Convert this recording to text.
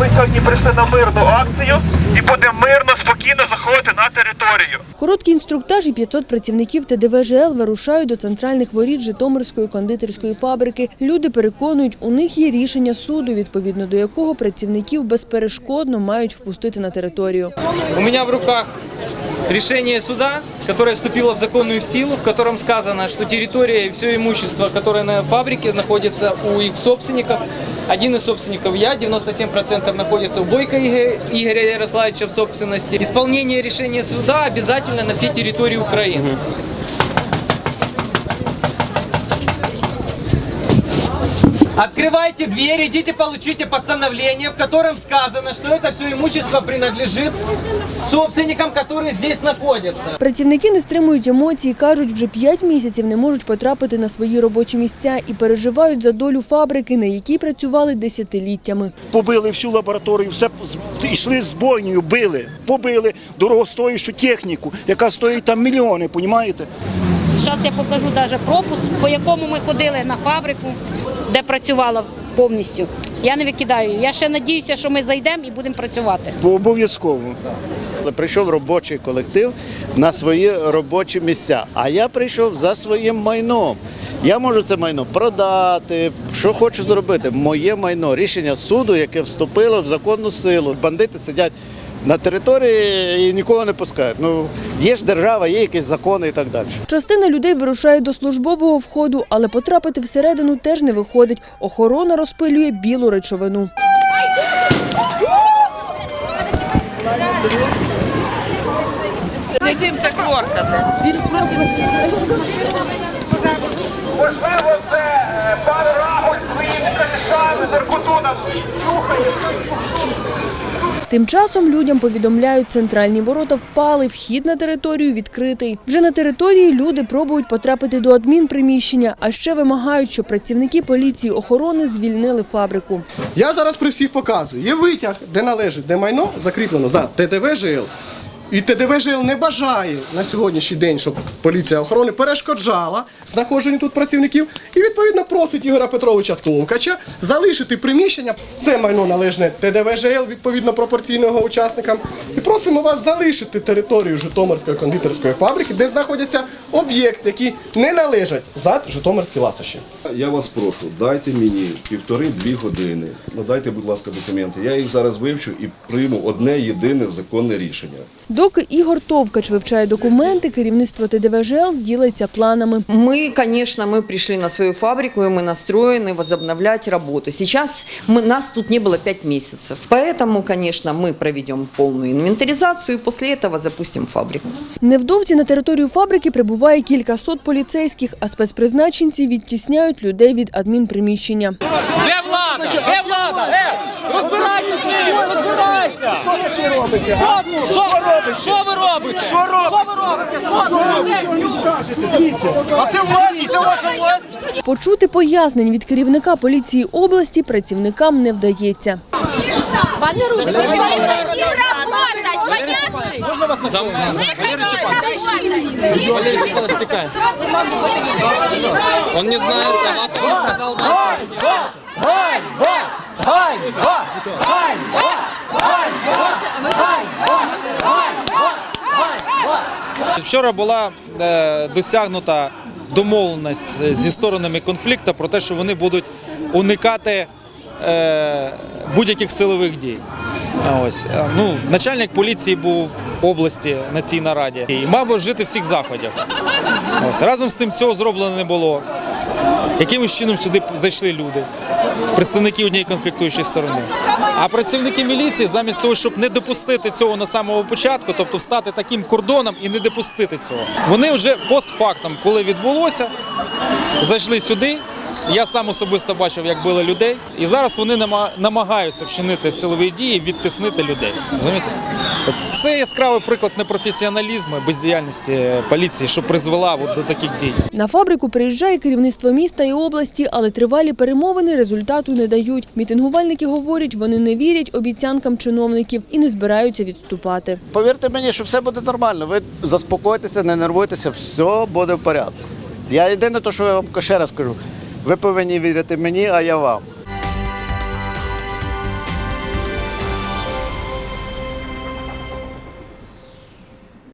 ми сьогодні прийшли на мирну акцію і будемо мирно, спокійно заходити на територію. Короткий інструктаж і 500 працівників ТДВ ЖЛ вирушають до центральних воріт Житомирської кондитерської фабрики. Люди переконують, у них є рішення суду, відповідно до якого працівників безперешкодно мають впустити на територію. У меня в руках решение суда, которое вступило в законную силу, в котором сказано, что территория и все имущество, которое на фабрике, находится у их собственников. Один из собственников я, 97% находится у Бойко Игоря Ярославича в собственности. Исполнение решения суда обязательно на всей территории Украины. Открывайте дверь, идите получите постановление, в котором сказано, что это все имущество принадлежит собственникам, которые здесь находятся. Працівники не стримують емоцій, кажуть, вже 5 місяців не можуть потрапити на свої робочі місця і переживають за долю фабрики, на якій працювали десятиліттями. побили всю лабораторію, все з- йшли з бойнею, били, побили дорогостоящу техніку, яка стоїть там мільйони, понімаєте? Зараз я покажу навіть пропуск, по якому ми ходили на фабрику, де працювала повністю. Я не викидаю. Я ще надіюся, що ми зайдемо і будемо працювати. Бо обов'язково. Прийшов робочий колектив на свої робочі місця. А я прийшов за своїм майном. Я можу це майно продати, що хочу зробити. Моє майно, рішення суду, яке вступило в законну силу. Бандити сидять на території і нікого не пускають. Ну є ж держава, є якісь закони і так далі. Частина людей вирушає до службового входу, але потрапити всередину теж не виходить. Охорона розпилює білу речовину. Можливо, це е, пан Рагуль своїми калішами, наркотунами нюхає. Тим часом людям повідомляють, центральні ворота впали, вхід на територію відкритий. Вже на території люди пробують потрапити до адмінприміщення, а ще вимагають, щоб працівники поліції охорони звільнили фабрику. Я зараз при всіх показую. Є витяг, де належить, де майно закріплено за ТТВ ЖЛ. І ТДВ ЖЛ не бажає на сьогоднішній день, щоб поліція охорони перешкоджала знаходженню тут працівників. І відповідно просить Ігоря Петровича Товкача залишити приміщення. Це майно належне ТДВ ЖЛ, відповідно пропорційного учасникам. І просимо вас залишити територію Житомирської кондитерської фабрики, де знаходяться об'єкти, які не належать за Житомирські ласощі. Я вас прошу, дайте мені півтори-дві години. Надайте, будь ласка, документи. Я їх зараз вивчу і прийму одне єдине законне рішення. Доки Ігор Товкач вивчає документи, керівництво ТДВ ЖЛ ділиться планами. Мы, конечно, мы пришли на свою фабрику, и мы настроены возобновлять работу. Сейчас мы, нас тут не было пять месяцев. Поэтому, конечно, мы проведем полную инвентаризацию и после этого запустим фабрику. Невдовзі на територію фабрики прибуває кілька сот поліцейських, а спецпризначенці відтісняють людей від адмінприміщення. Де влада? Де влада? Е, розбирайся з ними, розбирайся! Що ви робите? Що, що, що ви робите? Що ви робите? Що ви робите? А це власність, це ваша власність. Почути пояснень від керівника поліції області працівникам не вдається. Пане Руслан, Он не знает, Аваков сказал Вчора була е, досягнута домовленість е, зі сторонами конфлікту про те, що вони будуть уникати е, будь-яких силових дій. Ось ну, начальник поліції був області на цій нараді і мав би вжити всіх заходів. Ось разом з тим цього зроблено не було. Якимось чином сюди зайшли люди, представники однієї конфліктуючої сторони. А працівники міліції, замість того, щоб не допустити цього на самого початку, тобто стати таким кордоном і не допустити цього, вони вже постфактом, коли відбулося, зайшли сюди. Я сам особисто бачив, як били людей, і зараз вони намагаються вчинити силові дії, відтиснити людей. Розумієте? Це яскравий приклад непрофесіоналізму, бездіяльності поліції, що призвела до таких дій. На фабрику приїжджає керівництво міста і області, але тривалі перемовини результату не дають. Мітингувальники говорять, вони не вірять обіцянкам чиновників і не збираються відступати. Повірте мені, що все буде нормально. Ви заспокойтеся, не нервуйтеся, все буде в порядку. Я єдине, то, що я вам ще раз кажу, ви повинні вірити мені, а я вам.